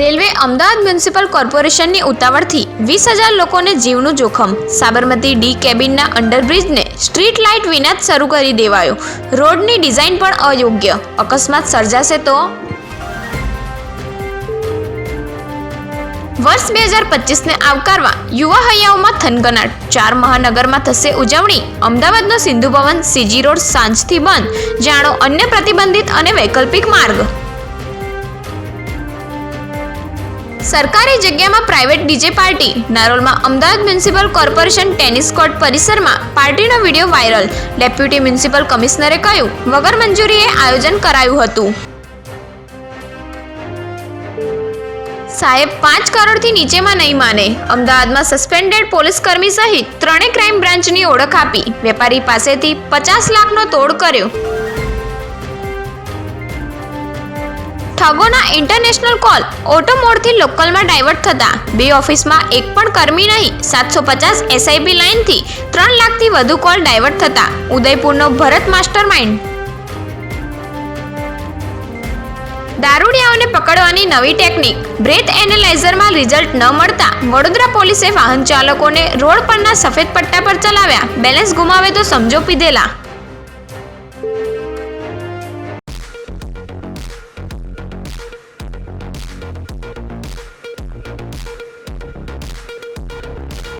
Railway Ahmedabad municipal કોર્પોરેશનની ઉતાવળથી વીસ હજાર લોકોને જીવનું જોખમ. સાબરમતી ડી કેબિનના અંડરબ્રિજને સ્ટ્રીટ લાઇટ વિના જ શરૂ કરી દેવાયો. રોડની ડિઝાઇન પણ અયોગ્ય. અકસ્માત સર્જાશે તો? વર્ષ બે હજાર પચીસને આવકારવા યુવા હૈયાઓમાં થનગનાટ. ચાર મહાનગરમાં થશે ઉજવણી. અમદાવાદનો સિંધુ ભવન, સીજી રોડ સાંજથી બંધ. જાણો અન્ય પ્રતિબંધિત અને વૈકલ્પિક માર્ગ. સરકારી જગ્યામાં private DJ party. નારોલમાં Ahmedabad municipal corporation tennis court પરિસરમાં પાર્ટીનો વીડિયો વાયરલ. ડેપ્યુટી મ્યુનિસિપલ કમિશનરે કહ્યું, વગર મંજૂરીએ આયોજન કરાયું હતું. સાહેબ, પાંચ કરોડથી નીચેમાં નહીં માને. અમદાવાદમાં સસ્પેન્ડેડ પોલીસ કર્મી સહિત ત્રણેય ક્રાઇમ બ્રાન્ચની ઓળખ આપી. વેપારી પાસેથી પચાસ લાખનો તોડ કર્યો. ઠગોના ઇન્ટરનેશનલ કોલ ઓટો મોડથી લોકલમાં ડાયવર્ટ થતા. બે ઓફિસમાં એક પણ કર્મી નહીં. સાતસો પચાસ એસઆઈબી લાઇનથી ત્રણ લાખથી વધુ કોલ ડાયવર્ટ થતા. ઉદયપુરનો ભરત માસ્ટર માઇન્ડ દારૂડિયાઓને પકડવાની નવી ટેકનિક બ્રેથ એનાલાઇઝરમાં રિઝલ્ટ ન મળતા વડોદરા પોલીસે વાહન ચાલકોને રોડ પરના સફેદ પટ્ટા પર ચલાવ્યા. બેલેન્સ ગુમાવે તો સમજો પીધેલા.